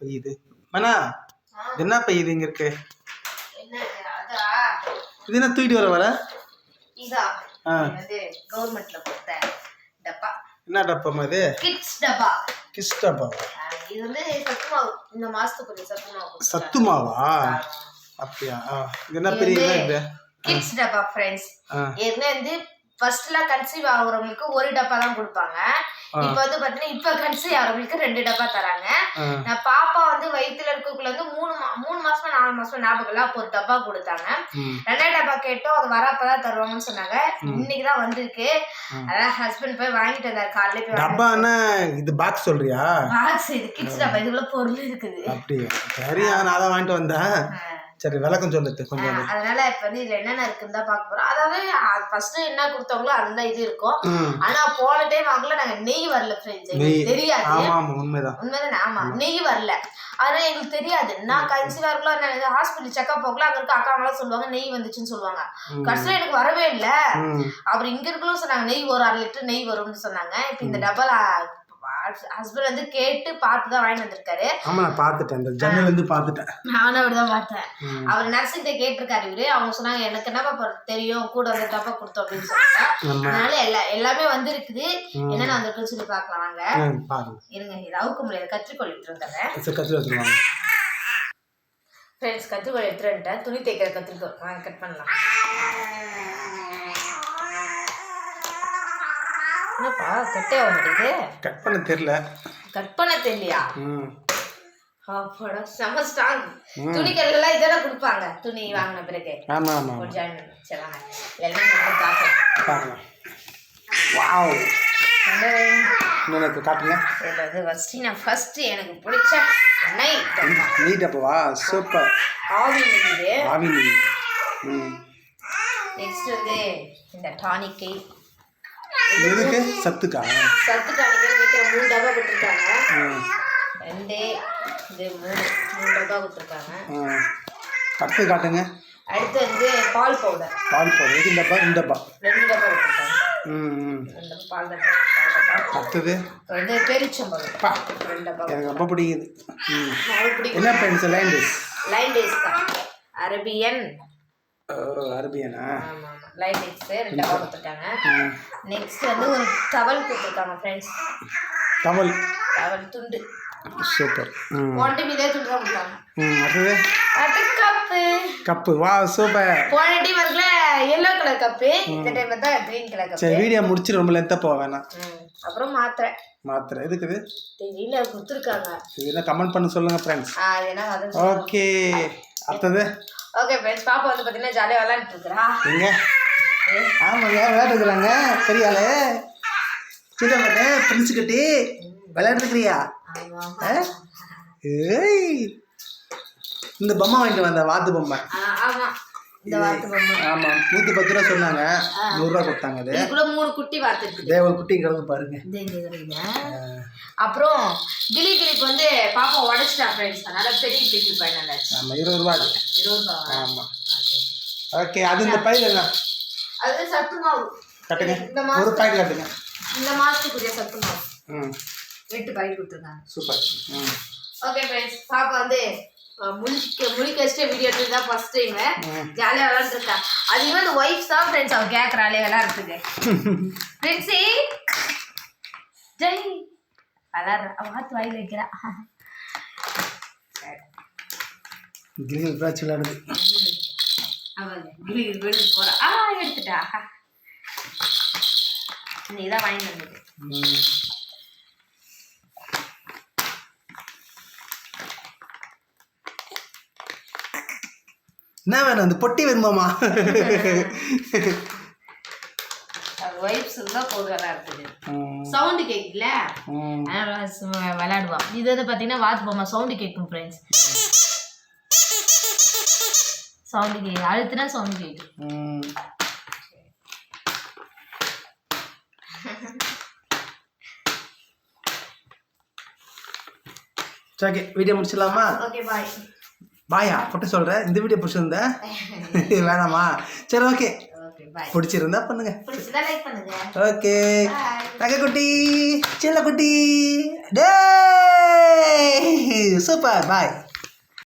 பெய்யுது. மனா என்ன பெய்யுது இங்க இருக்கு? இது என்ன தூக்கிட்டு வர வர? கவர்மெண்ட்ல கொடுத்த டப்பா. என்ன டப்பம் இது? கிட்ஸ் டப்பா. கிஸ் டப்பா. இது வந்து சத்து மாவு இந்த மாசத்துக்குரிய சத்து மாவு. சத்து மாவா அப்படியா. இது என்ன பெரிய இதா? கிட்ஸ் டப்பா ஃப்ரெண்ட்ஸ் ஏற்கனவே வந்து ஃபர்ஸ்ட்லாம் கன்சீவ் ஆகுறவங்களுக்கு ஒரு டப்பா தான் கொடுப்பாங்க. இப்போ வந்து பார்த்தீங்கன்னா இப்போ கன்சீவ் ஆகுறவங்களுக்கு ரெண்டு டப்பா தராங்க. நான் பாப்பா வந்து வயித்துல இருக்கக்குள்ள வந்து மூணு மூணு மாசமா நாலு மாசமா ஞாபகம் இல்லை. அப்போ ஒரு டப்பா கொடுத்தாங்க. ரெண்டாயிரம் டப்பா கேட்டோம். அது வரப்பதான் தருவாங்கன்னு சொன்னாங்க. இன்னைக்கு தான் வந்திருக்கு. அதான் ஹஸ்பண்ட் போய் வாங்கிட்டு வந்தாரு. காலையில போய் டப்பான்னா இது பாக்ஸ் சொல்றியா? பாக்ஸ் இது கிட்ஸ் டப்பா. இதுக்குள்ள பொருள் இருக்குது. அப்படியா? சரியா நான் தான் வாங்கிட்டு வந்தேன். சரி விளக்கம் சொல்லுது கொஞ்சம் அதனால இப்ப வந்து இதுல என்னென்ன இருக்குன்னு தான் பார்க்க போறோம். அதாவது ஃபர்ஸ்ட் என்ன கொடுத்தாங்களோ அந்த இது இருக்கும். ஆனா போன டைம் வாங்கல நாங்க நெய் வரல ஃப்ரெண்ட்ஸ் தெரியாது. ஆமா உண்மைதான். உண்மைதானே? ஆமா நெய் வரல. அதனால எங்களுக்கு தெரியாது. நான் கன்சீவா இருக்கலாம் நான் ஹாஸ்பிட்டல் செக்அப் போகல அங்க இருக்க அக்கா எல்லாம் சொல்லுவாங்க நெய் வந்துச்சுன்னு சொல்லுவாங்க. கடைசியில எனக்கு வரவே இல்ல. அப்புறம் இங்க இருக்கலும் சொன்னாங்க நெய் ஒரு அரை லிட்டர் நெய் வரும்னு சொன்னாங்க. இப்ப இந்த டபுள் ஹஸ்பண்ட் வந்து கேட்டு பார்த்து தான் வாங்கிட்டு வந்திருக்காரு. ஆமா நான் பார்த்துட்டேன். இந்த ஜன்னல் இருந்து பார்த்துட்டேன். நானும் அப்படிதான் பார்த்தேன். ம். அவர் நர்ஸுகிட்ட கேட்டிருக்காரு இவரு. அவங்க சொன்னாங்க எனக்கு என்னப்பா தெரியும். கூட வந்து டப்பா கொடுத்தோம் அப்படின்னு சொன்னாங்க. அதனால எல்லா எல்லாமே வந்திருக்குது. என்னென்ன வந்திருக்குன்னு சொல்லி பார்க்கலாம் வாங்க. இருங்க இது அவுக்க முடியாது கத்தி வச்சுருவாங்க ஃப்ரெண்ட்ஸ் கத்திரிக்கோள் எடுத்துட்டு துணி தைக்கிற வாங்க கட் பண்ணலாம். என்னப்பா கட்டே ஆக மாட்டேங்குது. கட் பண்ண தெரியல. கட் பண்ண தெரியலையா? அப்பாடா செம ஸ்ட்ராங் துணிக்கெல்லாம் இதெல்லாம் கொடுப்பாங்க. துணி வாங்கின பிறகு. ஆமா. சரி வாங்க எல்லாம் பார்க்கறேன் பாருங்க. வாவ் எனக்கு காட்டுங்க. ஃபஸ்ட்டு நான் ஃபஸ்ட்டு எனக்கு பிடிச்ச நைட் நீட் அப்பவா சூப்பர் ஆவி ஆவி நீ ம். நெக்ஸ்ட் வந்து இந்த டானிக்கை எதுக்கு? சத்துக்கா? சத்து டானிக்கை நிற்கிற மூணு டப்பா கொடுத்துருக்காங்க ம் ரெண்டு இது மூணு மூணு டப்பா கொடுத்துருக்காங்க ம். அடுத்து காட்டுங்க. அடுத்து வந்து பால் பவுடர். பால் எது இந்த டப்பா? இந்த டப்பா. ரெண்டு டப்பா டப்பா அடுத்தது எனக்கு ரொம்ப பிடிக்குது. என்ன பென்ஸ் லைன் டிஸ் லைன் டேஸ் தான். அரபியன்? அரபியனா லைன் டேஸ் ரெண்டு டப்பா கொடுத்துருக்காங்க நெக்ஸ்ட் வந்து ஒரு டவல் கொடுத்துருக்காங்க ஃப்ரெண்ட்ஸ் டவல் டவல் துண்டு. சூப்பர் போன இதே துண்டு தான் கொடுத்தாங்க. ம் அடுத்தது? அது கப்பு கப்பு வா சூப்பர் போன டைம் இருக்குல்ல எல்லோ கலர் கப்பு இந்த டைம் தான் கிரீன் கலர் கப்பு சரி வீடியோ முடிச்சு ரொம்ப லென்த்தாக போக வேணாம். அப்புறம் மாத்திரை மாத்திரை எதுக்குது தெரியல கொடுத்துருக்காங்க. இது என்ன கமெண்ட் பண்ண சொல்லுங்க ஃப்ரெண்ட்ஸ் ஓகே அடுத்தது? ஓகே ஃப்ரெண்ட்ஸ் பாப்பா வந்து பார்த்தீங்கன்னா ஜாலியாக விளாண்டுட்டு இருக்கிறா. எங்க? ஆமாங்க விளையாட்டுக்கிறாங்க பெரிய ஆளு சின்னப்பட்ட பிரின்ஸ் கட்டி விளையாடுறியா ஏய் இந்த பொம்மை வாங்கிட்டு வந்த வாத்து பொம்மை. ஆமாம் ஆமாம் நூற்றி பத்து ரூபா சொன்னாங்க. நூறுரூவா கொடுத்தாங்க அது. இது கூட மூணு குட்டி வாத்து இருக்குது தேவ குட்டி கிடந்து பாருங்க. அப்புறம் கிளி கிளிக்கு வந்து பாப்பா உடச்சிட்டா ஃப்ரெண்ட்ஸ் அதனால பெரிய கிளிக்கு பயனாச்சு ஆமாம் இருபது ரூபா இருபது ரூபா ஆமாம் ஓகே அது இந்த பையில அது சத்து மாவு. கட்டுங்க. இந்த ஒரு பாக்கெட் கட்டுங்க. இந்த மாசத்துக்குரிய சத்து மாவு. ம். எட்டு பாக்கெட் கொடுத்துருக்காங்க சூப்பர். ஓகே ஃப்ரெண்ட்ஸ் பாப்பா வந்து முழிக்க முழிக்க வச்சுட்டு வீடியோ எடுத்து தான் ஃபர்ஸ்ட் டைம் ம். ஜாலியாக விளாண்டுருக்கா அதிகமாக இந்த ஒய்ஃப் தான் ஃப்ரெண்ட்ஸ் அவ கேட்குறாளே விளாட்றதுக்கு. ஃப்ரெண்ட்ஸி ஜெய். விளாட்ற அவ மாத்து வாயில் வைக்கிறா. கிரில் பேட்ச் விளையாடுது அவள் கிளி கிளி போகிறா ஆ எடுத்துட்டா. நீ தான் வாங்கி வந்தது. என்ன வேணும் அந்த பொட்டி வேணுமாமா ஒய்ஃப்ஸ் தான் போது விளாட்றது ம், சவுண்டு கேட்கல விளையாடுவான் இது வந்து பார்த்தீங்கன்னா வாத்து பொம்மை சவுண்டு கேட்கும் ஃப்ரெண்ட்ஸ் சவுண்டு கேட்கும் அழுத்துனா சவுண்டு கேட்கும் ஓகே வீடியோ முடிச்சிடலாமா? ஓகே பாய் பாயா பொட்டு சொல்கிறேன் இந்த வீடியோ பிடிச்சிருந்த? வேணாமா? சரி ஓகே பிடிச்சிருந்தா பண்ணுங்க. ஓகே பாய் நகைக்குட்டி செல்லக்குட்டி டே சூப்பர் பாய்